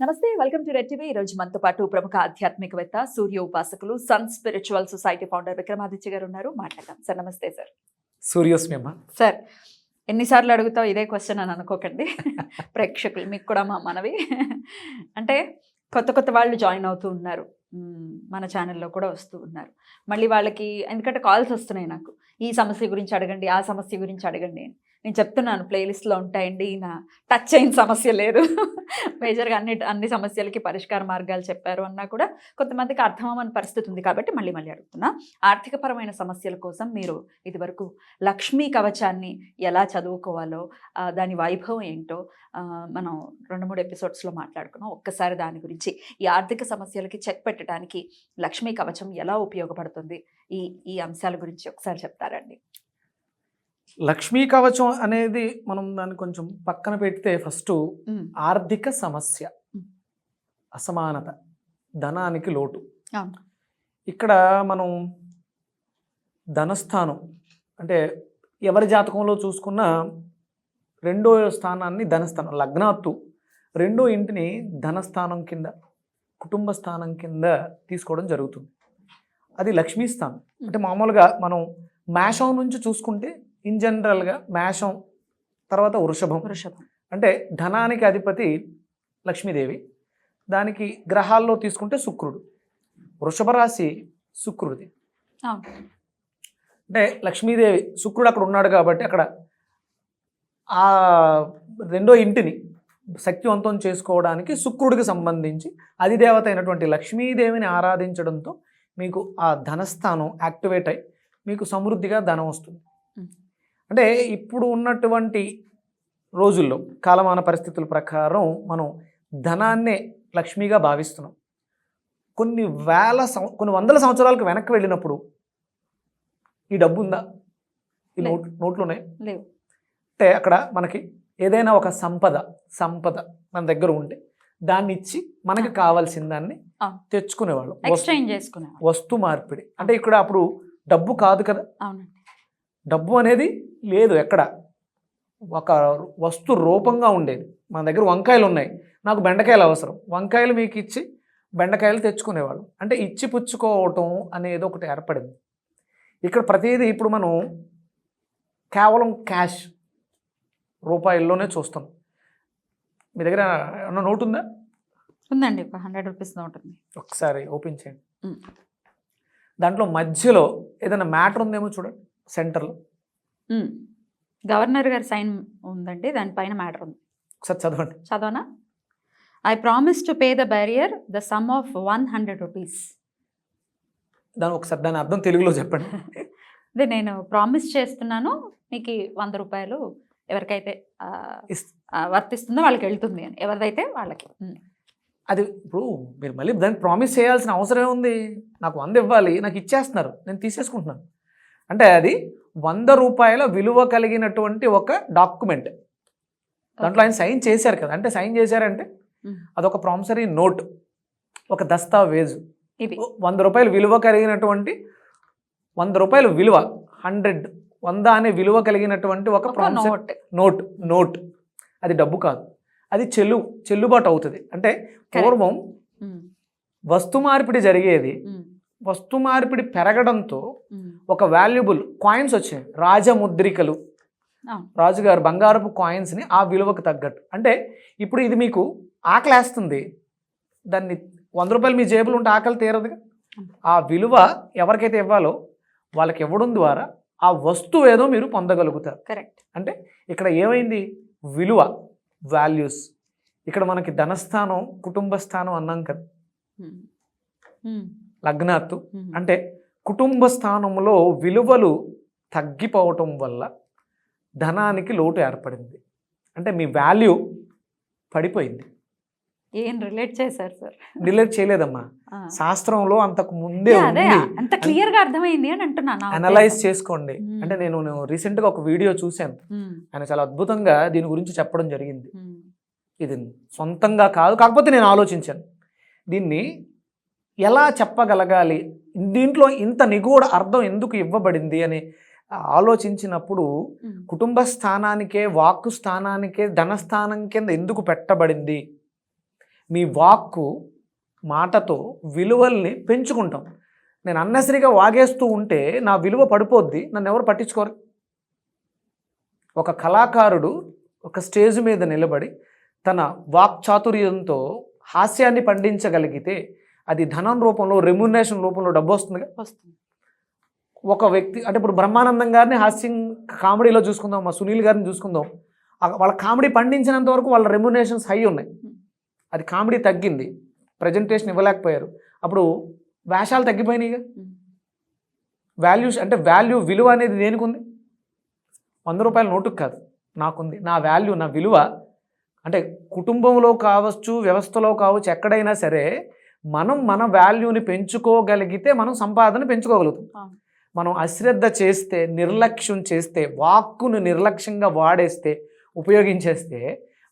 నమస్తే welcome to red TV. ఈ రోజు మనతో పాటు ప్రముఖ ఆధ్యాత్మికవేత్త సూర్య ఉపాసకులు sun spiritual society founder Vikramaditya garu ఉన్నారు. మాట్లాడదాం. సార్ నమస్తే సార్. సూర్యోస్మి అమ్మ సార్ ఎన్నిసార్లు అడుగుతావు ఇదే క్వశ్చన్ అని అనుకోకండి. ప్రేక్షకులు మీకు కూడా మా మనవి. అంటే కొత్త కొత్త వాళ్ళు జాయిన్ అవుతూ ఉన్నారు. మన ఛానల్లో కూడా వస్తూ ఉన్నారు. మళ్ళీ వాళ్ళకి ఎందుకంటే కాల్స్ వస్తున్నాయి నాకు. ఈ సమస్య గురించి అడగండి ఆ సమస్య గురించి అడగండి అని. నేను చెప్తున్నాను ప్లేలిస్ట్లో ఉంటాయండి నా టచ్ అయిన సమస్య లేదు. మేజర్గా అన్ని అన్ని సమస్యలకి పరిష్కార మార్గాలు చెప్పారు అన్నా కూడా కొంతమందికి అర్థమవని పరిస్థితి ఉంది కాబట్టి మళ్ళీ మళ్ళీ అడుగుతున్నా. ఆర్థికపరమైన సమస్యల కోసం మీరు ఇదివరకు లక్ష్మీ కవచాన్ని ఎలా చదువుకోవాలో దాని వైభవం ఏంటో మనం రెండు మూడు ఎపిసోడ్స్లో మాట్లాడుకున్నాం. ఒక్కసారి దాని గురించి ఈ ఆర్థిక సమస్యలకి చెక్ పెట్టడానికి లక్ష్మీ కవచం ఎలా ఉపయోగపడుతుంది ఈ ఈ అంశాల గురించి ఒకసారి చెప్తారండి. లక్ష్మీ కవచం అనేది మనం దాన్ని కొంచెం పక్కన పెడితే ఫస్ట్ ఆర్థిక సమస్య. అసమానత. ధనానికి లోటు. ఇక్కడ మనం ధనస్థానం అంటే ఎవరి జాతకంలో చూసుకున్నా రెండో స్థానాన్ని ధనస్థానం లగ్నాత్తు. రెండో ఇంటిని ధనస్థానం కింద కుటుంబ స్థానం కింద తీసుకోవడం జరుగుతుంది. అది లక్ష్మీ స్థానం. అంటే మామూలుగా మనం మేషం నుంచి చూసుకుంటే ఇన్ జనరల్గా మేషం తర్వాత వృషభం. వృషభం. అంటే ధనానికి అధిపతి లక్ష్మీదేవి దానికి గ్రహాల్లో తీసుకుంటే శుక్రుడు. వృషభ రాశి శుక్రుడిది. అంటే లక్ష్మీదేవి శుక్రుడు అక్కడ ఉన్నాడు కాబట్టి అక్కడ ఆ రెండో ఇంటిని శక్తివంతం చేసుకోవడానికి శుక్రుడికి సంబంధించి అధిదేవత అయినటువంటి లక్ష్మీదేవిని ఆరాధించడంతో మీకు ఆ ధనస్థానం యాక్టివేట్ అయి మీకు సమృద్ధిగా ధనం వస్తుంది. అంటే ఇప్పుడు ఉన్నటువంటి రోజుల్లో కాలమాన పరిస్థితుల ప్రకారం మనం ధనాన్నే లక్ష్మిగా భావిస్తున్నాం. కొన్ని వేల సం కొన్ని వందల సంవత్సరాలకు వెనక్కి వెళ్ళినప్పుడు ఈ డబ్బు ఉందా ఈ. నోట్ నోట్లు ఉన్నాయి లేవు. అంటే అక్కడ మనకి ఏదైనా ఒక సంపద సంపద మన దగ్గర ఉంటే దాన్ని ఇచ్చి మనకి కావాల్సిన దాన్ని. తెచ్చుకునేవాళ్ళు. ఎక్స్చేంజ్ వస్తు మార్పిడి. అంటే ఇక్కడ అప్పుడు డబ్బు కాదు కదా? అవునండి. డబ్బు అనేది లేదు ఎక్కడ. ఒక వస్తు రూపంగా ఉండేది. మన దగ్గర వంకాయలు ఉన్నాయి. నాకు బెండకాయలు అవసరం. వంకాయలు మీకు ఇచ్చి బెండకాయలు తెచ్చుకునేవాళ్ళు. అంటే ఇచ్చి పుచ్చుకోవటం అనేది ఒకటి ఏర్పడింది. ఇక్కడ ప్రతిదీ ఇప్పుడు మనం కేవలం క్యాష్ రూపాయల్లోనే చూస్తాం. మీ దగ్గర ఏమన్నా నోట్ ఉందా? ఉందండి. ఒక హండ్రెడ్ రూపీస్ నోట్ ఉంది. ఒకసారి ఓపెన్ చేయండి. దాంట్లో మధ్యలో ఏదైనా మ్యాటర్ ఉందేమో చూడండి. సెంటర్లో. గవర్నర్ గారి సైన్ ఉందండి దానిపైన మ్యాటర్ ఉంది. ఒకసారి చదవండి. చదవనా? I promise to pay the bearer the sum of one hundred rupees దాని ఒకసారి దాని అర్థం తెలుగులో చెప్పండి. అదే నేను ప్రామిస్ చేస్తున్నాను మీకు వంద రూపాయలు ఎవరికైతే వర్తిస్తుందో వాళ్ళకి వెళ్తుంది అని. ఎవరిదైతే వాళ్ళకి. అది ఇప్పుడు మీరు మళ్ళీ దాన్ని ప్రామిస్ చేయాల్సిన అవసరం ఉంది నాకు వంద ఇవ్వాలి నాకు ఇచ్చేస్తున్నారు నేను తీసేసుకుంటున్నాను. అంటే అది వంద రూపాయల విలువ కలిగినటువంటి ఒక డాక్యుమెంట్. దాంట్లో ఆయన సైన్ చేశారు కదా. అంటే సైన్ చేశారంటే. అదొక ప్రామిసరీ నోట్ ఒక దస్తావేజు. ఇది. వంద రూపాయలు విలువ కలిగినటువంటి వంద రూపాయల విలువ హండ్రెడ్ వంద అనే విలువ కలిగినటువంటి ఒక ప్రామిసరీ నోట్. నోట్ అది డబ్బు కాదు. అది చెల్లు చెల్లుబాటు అవుతుంది. అంటే పూర్వం. వస్తు మార్పిడి జరిగేది. వస్తు మార్పిడి పెరగడంతో. ఒక వాల్యుబుల్ కాయిన్స్ వచ్చాయి. రాజముద్రికలు. రాజుగారు బంగారపు కాయిన్స్ని ఆ విలువకు తగ్గట్టు. అంటే ఇప్పుడు ఇది మీకు ఆకలేస్తుంది. దాన్ని వంద రూపాయలు మీ జేబులు ఉంటే ఆకలి తీరదుగా? ఆ విలువ ఎవరికైతే ఇవ్వాలో వాళ్ళకి ఇవ్వడం ద్వారా ఆ వస్తువు ఏదో మీరు పొందగలుగుతారు. కరెక్ట్. అంటే ఇక్కడ ఏమైంది? విలువ వాల్యూస్. ఇక్కడ మనకి ధనస్థానం కుటుంబ స్థానం అన్నాం కదా. లగ్నాత్తు. అంటే కుటుంబ స్థానంలో విలువలు తగ్గిపోవటం వల్ల ధనానికి లోటు ఏర్పడింది అంటే మీ వాల్యూ పడిపోయింది ఏం రిలేట్ చేశారు సార్ డిలీట్ చేయలేదమ్మా. శాస్త్రంలో అంతకు ముందే అంత క్లియర్గా అర్థమైంది అని అంటున్నాను అనలైజ్. చేసుకోండి. అంటే నేను నేను రీసెంట్గా ఒక వీడియో చూశాను. ఆయన చాలా అద్భుతంగా దీని గురించి చెప్పడం జరిగింది. ఇది సొంతంగా కాదు కాకపోతే నేను ఆలోచించాను దీన్ని ఎలా చెప్పగలగాలి? దీంట్లో ఇంత నిగూఢ అర్థం ఎందుకు ఇవ్వబడింది అని ఆలోచించినప్పుడు. కుటుంబ స్థానానికే వాక్కు స్థానానికే ధనస్థానం కింద ఎందుకు పెట్టబడింది? మీ వాక్కు మాటతో విలువల్ని పెంచుకుంటాం. నేను అన్నెసరిగా వాగేస్తూ ఉంటే నా విలువ పడిపోద్ది. నన్ను ఎవరు పట్టించుకోరు. ఒక కళాకారుడు ఒక స్టేజ్ మీద నిలబడి తన వాక్చాతుర్యంతో హాస్యాన్ని పండించగలిగితే అది ధనం రూపంలో రెమ్యునేషన్ రూపంలో డబ్బు వస్తుందిగా? వస్తుంది. ఒక వ్యక్తి అంటే ఇప్పుడు బ్రహ్మానందం గారిని హాస్యం కామెడీలో చూసుకుందాం మా సునీల్ గారిని చూసుకుందాం. వాళ్ళ కామెడీ పండించినంత వరకు వాళ్ళ రెమ్యునేషన్స్ హై ఉన్నాయి. అది కామెడీ తగ్గింది. ప్రజెంటేషన్ ఇవ్వలేకపోయారు. అప్పుడు వేషాలు తగ్గిపోయినాయిగా. వాల్యూస్ అంటే వాల్యూ విలువ అనేది దేనికి ఉంది వంద రూపాయల నోటుకు కాదు. నాకుంది. నా వాల్యూ నా విలువ అంటే కుటుంబంలో కావచ్చు వ్యవస్థలో కావచ్చు ఎక్కడైనా సరే మనం మన వాల్యూని పెంచుకోగలిగితే మనం సంపాదన పెంచుకోగలుగుతాం. మనం అశ్రద్ధ చేస్తే నిర్లక్ష్యం చేస్తే వాక్కును నిర్లక్ష్యంగా వాడేస్తే ఉపయోగించేస్తే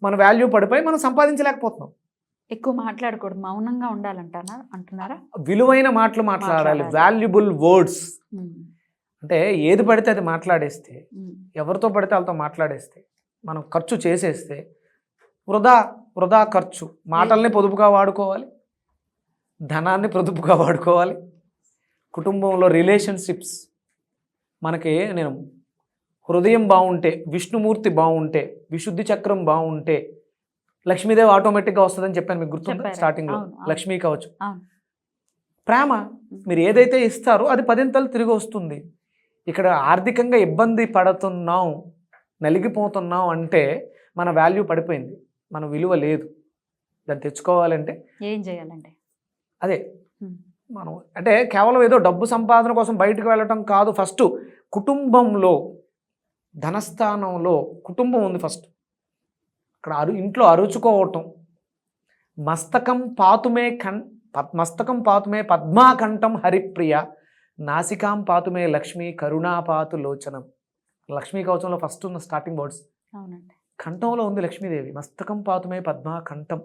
మన వాల్యూ పడిపోయి మనం సంపాదించలేకపోతున్నాం ఎక్కువ మాట్లాడకూడదు మౌనంగా ఉండాలంటారా అంటున్నారా విలువైన మాటలు మాట్లాడాలి. Valuable words. అంటే ఏది పడితే అది మాట్లాడేస్తే. ఎవరితో పడితే వాళ్ళతో మాట్లాడేస్తే మనం ఖర్చు చేసేస్తే వృధా వృధా ఖర్చు మాటల్ని పొదుపుగా వాడుకోవాలి ధనాన్ని పొదుపుగా వాడుకోవాలి. కుటుంబంలో రిలేషన్షిప్స్ మనకి నేను హృదయం బాగుంటే విష్ణుమూర్తి బాగుంటే విశుద్ధి చక్రం బాగుంటే లక్ష్మీదేవి ఆటోమేటిక్గా వస్తుందని చెప్పాను మీకు గుర్తుందా. స్టార్టింగ్లో. లక్ష్మీ కావచ్చు. ప్రేమ మీరు ఏదైతే ఇస్తారో అది పదింతలు తిరిగి వస్తుంది. ఇక్కడ ఆర్థికంగా ఇబ్బంది పడుతున్నాం నలిగిపోతున్నాం అంటే మన వాల్యూ పడిపోయింది. మన విలువ లేదు. దాన్ని తెచ్చుకోవాలంటే ఏం చేయాలండి? అదే. మనం అంటే కేవలం ఏదో డబ్బు సంపాదన కోసం బయటకు వెళ్ళటం కాదు. ఫస్ట్ కుటుంబంలో ధనస్థానంలో కుటుంబం ఉంది ఫస్ట్. అక్కడ అరు ఇంట్లో అరుచుకోవటం. మస్తకం పాతుమే కన్ మస్తకం పాతుమే పద్మాకంఠం హరిప్రియ నాసికాం పాతుమే లక్ష్మి కరుణాపాతు లోచనం. లక్ష్మీ కవచంలో ఫస్ట్ ఉన్న స్టార్టింగ్ వర్డ్స్. అవునండి. కంఠంలో ఉంది లక్ష్మీదేవి. మస్తకం పాతుమే పద్మా కంఠం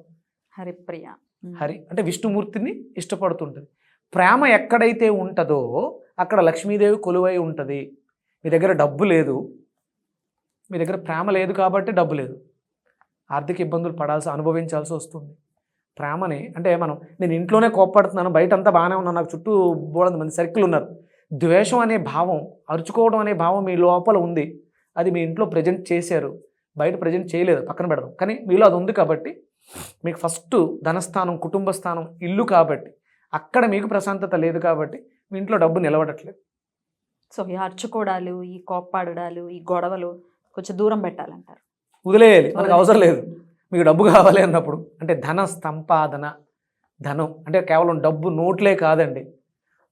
హరిప్రియ. హరి అంటే విష్ణుమూర్తిని ఇష్టపడుతుంటుంది. ప్రేమ ఎక్కడైతే ఉంటుందో అక్కడ లక్ష్మీదేవి కొలువై ఉంటుంది. మీ దగ్గర డబ్బు లేదు. మీ దగ్గర ప్రేమ లేదు కాబట్టి డబ్బు లేదు. ఆర్థిక ఇబ్బందులు పడాల్సి అనుభవించాల్సి వస్తుంది. ప్రేమని అంటే మనం నేను ఇంట్లోనే కోప్పడుతున్నాను బయట అంతా బాగానే ఉన్నాను నాకు చుట్టూ బోడంత మంది సర్కిల్ ఉన్నారు. ద్వేషం అనే భావం అరుచుకోవడం అనే భావం మీ లోపల ఉంది. అది మీ ఇంట్లో ప్రజెంట్ చేశారు. బయట ప్రజెంట్ చేయలేదు పక్కన పెడదాం. కానీ మీలో అది ఉంది కాబట్టి మీకు ఫస్ట్ ధనస్థానం కుటుంబ స్థానం ఇల్లు కాబట్టి అక్కడ మీకు ప్రశాంతత లేదు కాబట్టి మీ ఇంట్లో డబ్బు నిలబడట్లేదు. సో ఈ అర్చుకోవడాలు ఈ కోప్పాడడాలు ఈ గొడవలు కొంచెం దూరం పెట్టాలంటారు. వదిలేయాలి. మనకు అవసరం లేదు. మీకు డబ్బు కావాలి అన్నప్పుడు అంటే ధన సంపాదన ధనం అంటే కేవలం డబ్బు నోట్లే కాదండి.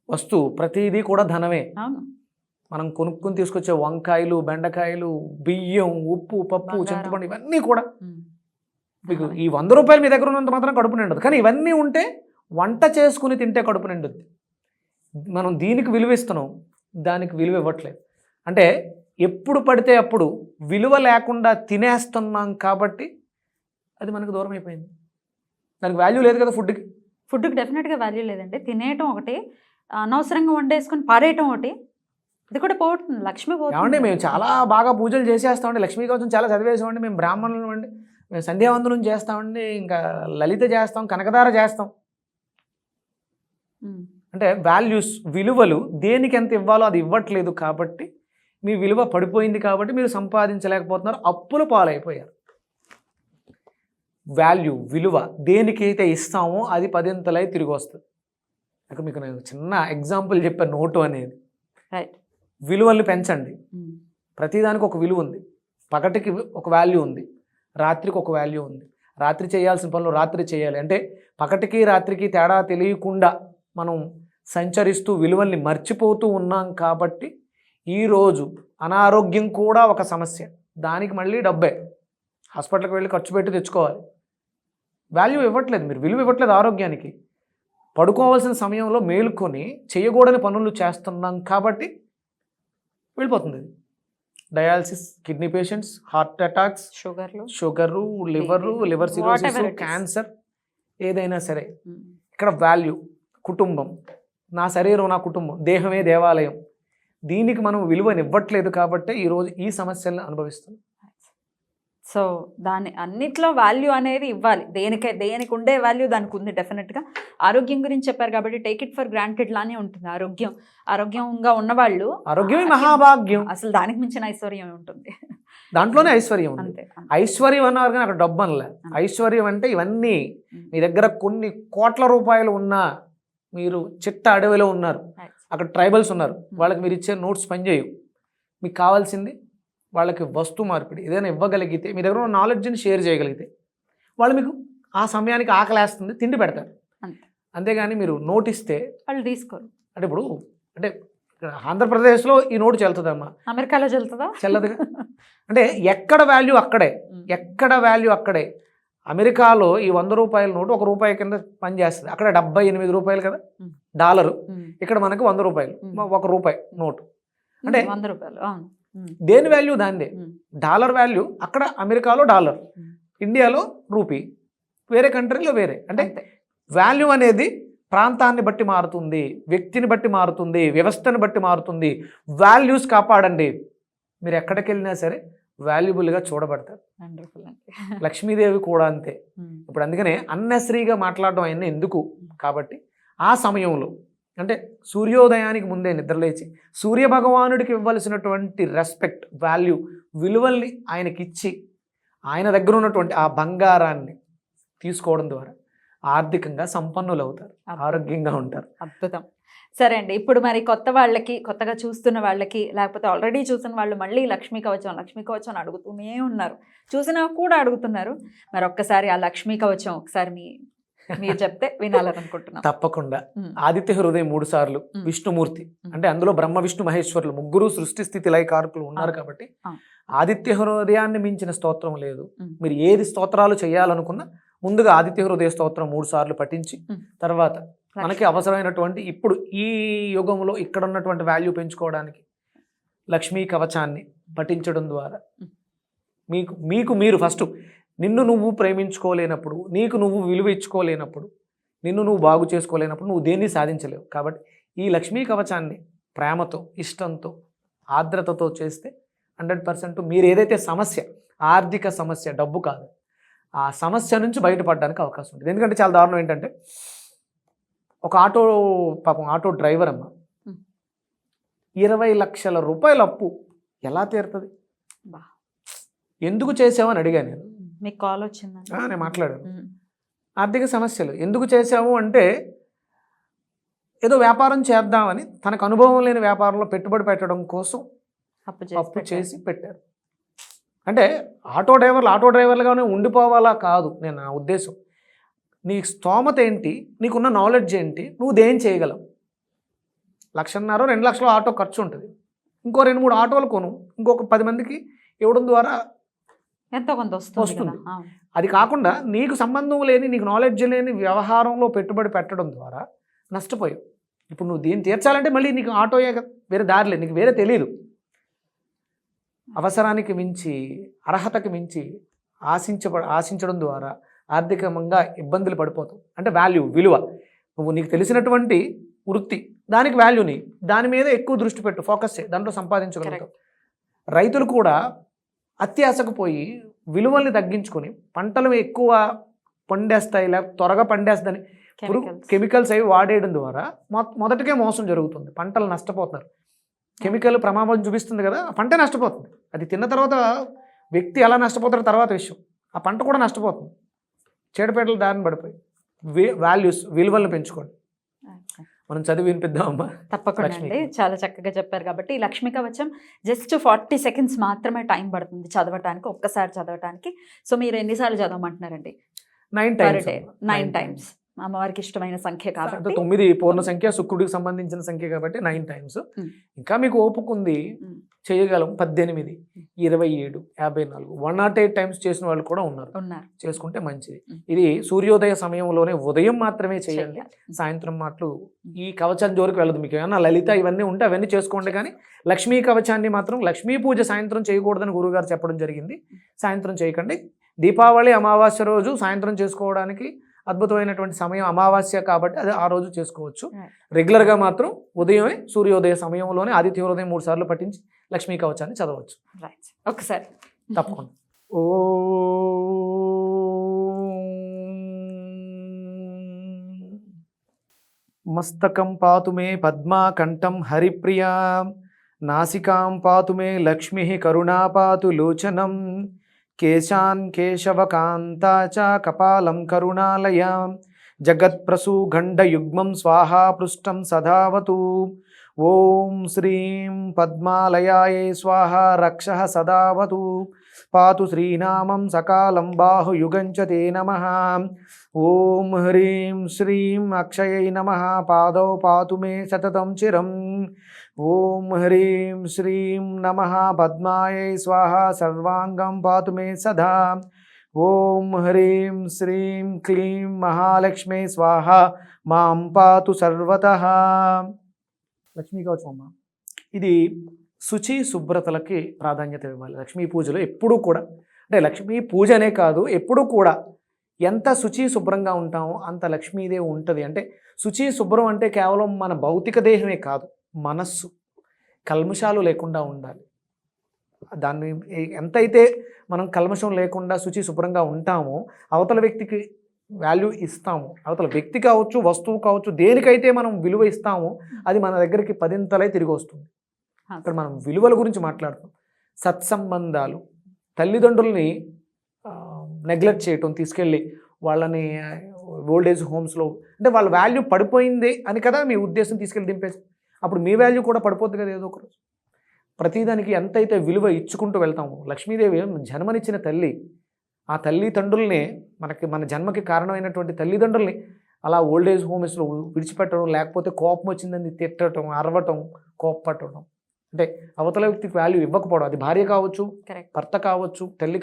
వస్తువు ప్రతిదీ కూడా ధనమే. మనం కొనుక్కొని తీసుకొచ్చే వంకాయలు బెండకాయలు బియ్యం ఉప్పు పప్పు. చింతపండు ఇవన్నీ కూడా. మీకు ఈ వంద రూపాయలు మీ దగ్గర ఉన్నంత మాత్రం కడుపు నిండదు. కానీ ఇవన్నీ ఉంటే వంట చేసుకుని తింటే కడుపు నిండుద్ది. మనం దీనికి విలువ ఇస్తున్నాం దానికి విలువ ఇవ్వట్లేదు. అంటే ఎప్పుడు పడితే అప్పుడు విలువ లేకుండా తినేస్తున్నాం కాబట్టి అది మనకు దూరం అయిపోయింది. దానికి వాల్యూ లేదు కదా ఫుడ్కి ఫుడ్కి డెఫినెట్గా వాల్యూ లేదండి. తినేయటం ఒకటి అనవసరంగా వండేసుకొని పారేయటం ఒకటి ఇది కూడా పోతుంది. లక్ష్మి పోతుంది. మేము చాలా బాగా పూజలు చేసేస్తామండి. లక్ష్మీ కవచం చాలా చదివేసామండి మేము బ్రాహ్మణులు అండి. మేము సంధ్యావందనం చేస్తామండి ఇంకా లలిత చేస్తాం కనకదార చేస్తాం. అంటే వాల్యూస్ విలువలు దేనికి ఎంత ఇవ్వాలో అది ఇవ్వట్లేదు కాబట్టి మీ విలువ పడిపోయింది కాబట్టి మీరు సంపాదించలేకపోతున్నారు అప్పుల పాలైపోయారు. వాల్యూ విలువ దేనికైతే ఇస్తామో అది పదింతలై తిరిగి వస్తుంది. మీకు నేను చిన్న ఎగ్జాంపుల్ చెప్పాను నోటు అనేది. విలువల్ని పెంచండి. ప్రతిదానికి ఒక విలువ ఉంది. పగటికి ఒక వాల్యూ ఉంది. రాత్రికి ఒక వాల్యూ ఉంది. రాత్రి చేయాల్సిన పనులు రాత్రి చేయాలి. అంటే పగటికి రాత్రికి తేడా తెలియకుండా మనం సంచరిస్తూ విలువల్ని మర్చిపోతూ ఉన్నాం కాబట్టి ఈరోజు అనారోగ్యం కూడా ఒక సమస్య. దానికి మళ్ళీ డబ్బే. హాస్పిటల్కి వెళ్ళి ఖర్చు పెట్టి తెచ్చుకోవాలి. వాల్యూ ఇవ్వట్లేదు మీరు. విలువ ఇవ్వట్లేదు ఆరోగ్యానికి. పడుకోవాల్సిన సమయంలో మేలుకొని చేయకూడని పనులు చేస్తున్నాం కాబట్టి వెళ్ళిపోతుంది dialysis kidney patients heart attacks షుగర్లు. Sugar liver liver cirrhosis. Cancer ఏదైనా సరే. ఉమ్. ఇక్కడ వాల్యూ కుటుంబం. నా శరీరం నా కుటుంబం. దేహమే దేవాలయం. దీనికి మనం విలువని ఇవ్వట్లేదు కాబట్టి ఈరోజు ఈ సమస్యలను అనుభవిస్తున్నాం. సో దాని అన్నిట్లో వాల్యూ అనేది ఇవ్వాలి. దేనికే దేనికి ఉండే వాల్యూ దానికి ఉంది డెఫినెట్గా ఆరోగ్యం గురించి చెప్పారు కాబట్టి టేక్ ఇట్ ఫర్ గ్రాంటెడ్ లానే ఉంటుంది ఆరోగ్యం. ఆరోగ్యంగా ఉన్నవాళ్ళు ఆరోగ్యమే మహాభాగ్యం. అసలు దానికి మించిన ఐశ్వర్యం ఉంటుంది. దాంట్లోనే ఐశ్వర్యం అంతే. ఐశ్వర్యం అన్నారు కానీ అక్కడ డబ్బు అనలే ఐశ్వర్యం అంటే ఇవన్నీ మీ దగ్గర కొన్ని కోట్ల రూపాయలు ఉన్నా మీరు చిట్ట అడవిలో ఉన్నారు. అక్కడ ట్రైబల్స్ ఉన్నారు. వాళ్ళకి మీరు ఇచ్చే నోట్స్ పనిచేయవు. మీకు కావాల్సింది వాళ్ళకి వస్తు మార్పిడి ఏదైనా ఇవ్వగలిగితే మీ దగ్గర ఉన్న నాలెడ్జ్ని షేర్ చేయగలిగితే వాళ్ళు మీకు ఆ సమయానికి ఆకలేస్తుంది తిండి పెడతారు అంతే. అంతేగాని మీరు నోట్ ఇస్తే వాళ్ళు తీసుకోరు అంటే ఇప్పుడు అంటే ఆంధ్రప్రదేశ్లో ఈ నోటు చెల్తుందమ్మా అమెరికాలో చెల్తుందా చెల్లదుగా అంటే ఎక్కడ వాల్యూ అక్కడే. ఎక్కడ వాల్యూ అక్కడే అమెరికాలో ఈ వంద రూపాయల నోటు ఒక రూపాయి కింద పనిచేస్తుంది అక్కడ డెబ్బై ఎనిమిది రూపాయలు కదా. డాలరు. ఇక్కడ మనకి వంద రూపాయలు. ఒక రూపాయి నోటు అంటే- వంద రూపాయలు. దేని వాల్యూ ఉమ్. డాలర్ వాల్యూ అక్కడ అమెరికాలో డాలర్. ఇండియాలో రూపీ వేరే కంట్రీలో వేరే. అంటే. వాల్యూ అనేది ప్రాంతాన్ని బట్టి మారుతుంది వ్యక్తిని బట్టి మారుతుంది వ్యవస్థను బట్టి మారుతుంది. వాల్యూస్ కాపాడండి. మీరు ఎక్కడికి వెళ్ళినా సరే వాల్యుబుల్గా చూడబడతారు. లక్ష్మీదేవి కూడా అంతే. ఇప్పుడు అందుకనే అన్నెసరీగా మాట్లాడడం అయినా ఎందుకు? కాబట్టి ఆ సమయంలో అంటే సూర్యోదయానికి ముందే నిద్రలేచి సూర్య భగవానుడికి ఇవ్వాల్సినటువంటి రెస్పెక్ట్ వాల్యూ విలువల్ని ఆయనకిచ్చి ఆయన దగ్గర ఉన్నటువంటి ఆ బంగారాన్ని తీసుకోవడం ద్వారా ఆర్థికంగా సంపన్నులు అవుతారు ఆరోగ్యంగా ఉంటారు. అద్భుతం. సరే అండి ఇప్పుడు మరి కొత్త వాళ్ళకి కొత్తగా చూస్తున్న వాళ్ళకి లేకపోతే ఆల్రెడీ చూసిన వాళ్ళు మళ్ళీ లక్ష్మీ కవచం లక్ష్మీ కవచం అడుగుతూనే ఉన్నారు. చూసినా కూడా అడుగుతున్నారు. మరి ఒక్కసారి ఆ లక్ష్మీ కవచం ఒకసారి మీ మీరు చెప్తే వినాలనుకుంటున్నాం తప్పకుండా. ఆదిత్య హృదయం మూడు సార్లు. విష్ణుమూర్తి. అంటే అందులో బ్రహ్మ విష్ణు మహేశ్వరులు ముగ్గురు సృష్టి స్థితి లయ కారకులు ఉన్నారు. కాబట్టి. ఆదిత్య హృదయాన్ని మించిన స్తోత్రం లేదు. మీరు ఏది స్తోత్రాలు చేయాలనుకున్నా ముందుగా ఆదిత్య హృదయ స్తోత్రం మూడు సార్లు పఠించి. తర్వాత మనకి అవసరమైనటువంటి ఇప్పుడు ఈ యుగంలో ఇక్కడ ఉన్నటువంటి వాల్యూ పెంచుకోవడానికి లక్ష్మీ కవచాన్ని పఠించడం ద్వారా. మీకు మీకు మీరు ఫస్ట్ నిన్ను నువ్వు ప్రేమించుకోలేనప్పుడు నీకు నువ్వు విలువ ఇచ్చుకోలేనప్పుడు నిన్ను నువ్వు బాగు చేసుకోలేనప్పుడు నువ్వు దేన్ని సాధించలేవు కాబట్టి ఈ లక్ష్మీ కవచాన్ని ప్రేమతో ఇష్టంతో ఆర్ద్రతతో చేస్తే హండ్రెడ్ పర్సెంట్ మీరు ఏదైతే సమస్య ఆర్థిక సమస్య డబ్బు కాదు ఆ సమస్య నుంచి బయటపడడానికి అవకాశం ఉంటుంది ఎందుకంటే చాలా దారుణం ఏంటంటే ఒక ఆటో పాపం ఆటో డ్రైవర్ అమ్మ. ఇరవై లక్షల రూపాయల అప్పు ఎలా తీరుతుంది. ఎందుకు చేసావని అడిగాను నేను మీకు కాల్ వచ్చిందండి. నేను మాట్లాడాను. ఆర్థిక సమస్యలు. ఎందుకు చేశాము అంటే ఏదో వ్యాపారం చేద్దామని తనకు అనుభవం లేని వ్యాపారంలో పెట్టుబడి పెట్టడం కోసం అప్పు చేసి అప్పు పెట్టారు. చేసి పెట్టారు. అంటే ఆటో డ్రైవర్లు ఆటో డ్రైవర్లుగానే ఉండిపోవాలా కాదు నేను నా ఉద్దేశం. నీ స్తోమత ఏంటి? నీకున్న నాలెడ్జ్ ఏంటి? నువ్వు దేం చేయగలవు? లక్షన్నర రెండు లక్షల ఆటో ఖర్చు ఉంటుంది. ఇంకో రెండు మూడు ఆటోలు కొను. ఇంకొక పది మందికి ఇవ్వడం ద్వారా ఎంతో కొంత వస్తుంది. అది కాకుండా నీకు సంబంధం లేని నీకు నాలెడ్జ్ లేని వ్యవహారంలో పెట్టుబడి పెట్టడం ద్వారా నష్టపోయావు. ఇప్పుడు నువ్వు దీన్ని తీర్చాలంటే మళ్ళీ నీకు ఆటోయే కదా, వేరే దారి లేదు. నీకు వేరే తెలియదు అవసరానికి మించి అర్హతకి మించి ఆశించబ ఆశించడం ద్వారా ఆర్థికంగా ఇబ్బందులు పడిపోతావు. అంటే వాల్యూ విలువ. నువ్వు నీకు తెలిసినటువంటి వృత్తి దానికి వాల్యూని దాని మీద ఎక్కువ దృష్టి పెట్టు. ఫోకస్ చేయి. దాంట్లో సంపాదించగలుగుతావు. రైతులు కూడా అత్యాశకు పోయి విలువల్ని తగ్గించుకొని పంటలు ఎక్కువ పండేస్తాయి లేకపోతే త్వరగా పండేస్తుందని పురుగు. కెమికల్స్ అవి వాడేయడం ద్వారా మొ- మొదటికే మోసం జరుగుతుంది. పంటలు నష్టపోతున్నారు. కెమికల్ ప్రమాదం చూపిస్తుంది కదా ఆ పంట నష్టపోతుంది. అది తిన్న తర్వాత వ్యక్తి ఎలా నష్టపోతారో తర్వాత విషయం. ఆ పంట కూడా నష్టపోతుంది. చీడపేటలు దారిని పడిపోయి. వాల్యూస్ విలువలను పెంచుకోండి. మనం చదివి వినిపిద్దామమ్మా తప్పకుండా అండి. చాలా చక్కగా చెప్పారు కాబట్టి లక్ష్మీ కవచం జస్ట్ ఫార్టీ సెకండ్స్ మాత్రమే టైం పడుతుంది చదవటానికి ఒక్కసారి చదవటానికి. సో మీరు ఎన్నిసార్లు చదవమంటున్నారండి? Nine times. Nine times. అమ్మవారికి ఇష్టమైన సంఖ్య కాబట్టి తొమ్మిది పూర్ణ సంఖ్య శుక్రుడికి సంబంధించిన సంఖ్య కాబట్టి నైన్ టైమ్స్. ఇంకా మీకు ఓపుకుంది. చేయగలం. పద్దెనిమిది ఇరవై ఏడు యాభై నాలుగు వన్ నాట్ ఎయిట్ టైమ్స్ చేసిన వాళ్ళు కూడా ఉన్నారు. చేసుకుంటే మంచిది. ఇది సూర్యోదయ సమయంలోనే ఉదయం మాత్రమే చేయండి. సాయంత్రం మాటలు ఈ కవచం జోలికి వెళ్ళదు మీకు. ఏమన్నా లలిత ఇవన్నీ ఉంటే అవన్నీ చేసుకోండి కానీ లక్ష్మీ కవచాన్ని మాత్రం లక్ష్మీ పూజ సాయంత్రం చేయకూడదని గురువుగారు చెప్పడం జరిగింది. సాయంత్రం చేయకండి. దీపావళి అమావాస్య రోజు సాయంత్రం చేసుకోవడానికి అద్భుతమైనటువంటి సమయం అమావాస్య కాబట్టి అది ఆ రోజు చేసుకోవచ్చు. రెగ్యులర్గా మాత్రం ఉదయమే సూర్యోదయ సమయంలోనే ఆదిత్య హృదయం మూడు సార్లు పఠించి లక్ష్మీ కవచాన్ని చదవచ్చు. రైట్ ఒకసారి తప్పకుండా. ఓం మస్తకం పాతు మే పద్మాకంఠం హరిప్రియా నాసికాం పాతు మే లక్ష్మి కరుణా పాతు లోచనం కేశాన్ కేశవకాంతా కపాలం కరుణాలయాం జగత్ప్రసూగండయుగ్మం స్వాహా పృష్టం సదావతు ఓం శ్రీం పద్మాలయాయే స్వాహ రక్ష సదావతు పాతు శ్రీనామం సకాలం బాహుయుగంచ తే నమ ఓం హ్రీం శ్రీం అక్షయై నమ పాదౌ పాతు మే సతతం చిరం ఓం హ్రీం శ్రీం నమ పద్మాయై స్వాహ సర్వాంగం పాతు మే సదా. ఓం హ్రీం శ్రీం క్లీం మహాలక్ష్మీ స్వాహ మాం పాతు సర్వత. లక్ష్మీ కవచం ఇది శుచి శుభ్రతలకి ప్రాధాన్యత ఇవ్వాలి. లక్ష్మీ పూజలో ఎప్పుడూ కూడా అంటే లక్ష్మీ పూజ అనే కాదు ఎప్పుడూ కూడా ఎంత శుచి శుభ్రంగా ఉంటామో అంత లక్ష్మీదే ఉంటుంది. అంటే శుచి శుభ్రం అంటే కేవలం మన భౌతిక దేహమే కాదు. మనస్సు కల్మషాలు లేకుండా ఉండాలి. దాన్ని ఎంతైతే మనం కల్మషం లేకుండా శుచి శుభ్రంగా ఉంటామో అవతల వ్యక్తికి వాల్యూ ఇస్తాము. అవతల వ్యక్తి కావచ్చు వస్తువు కావచ్చు దేనికైతే మనం విలువ ఇస్తామో అది మన దగ్గరికి పదింతలై తిరిగి వస్తుంది. అక్కడ మనం విలువల గురించి మాట్లాడుతాం. సత్సంబంధాలు తల్లిదండ్రుల్ని నెగ్లెక్ట్ చేయటం తీసుకెళ్ళి వాళ్ళని ఓల్డ్ ఏజ్ హోమ్స్లో అంటే వాళ్ళ వాల్యూ పడిపోయింది అని కదా మీ ఉద్దేశం తీసుకెళ్ళి దింపేసి అప్పుడు మీ వాల్యూ కూడా పడిపోద్ది కదా ఏదో ఒకరోజు ప్రతిదానికి ఎంతైతే విలువ ఇచ్చుకుంటూ వెళ్తామో లక్ష్మీదేవి జన్మనిచ్చిన తల్లి ఆ తల్లి తండ్రుల్ని మనకి మన జన్మకి కారణమైనటువంటి తల్లిదండ్రుల్ని అలా ఓల్డ్ ఏజ్ హోమ్స్లో విడిచిపెట్టడం లేకపోతే కోపం వచ్చిందని తిట్టడం అరవటం కోప్పట్టడం. అంటే అవతల వ్యక్తికి వాల్యూ ఇవ్వకపోవడం అది భార్య కావచ్చు భర్త కావచ్చు తల్లి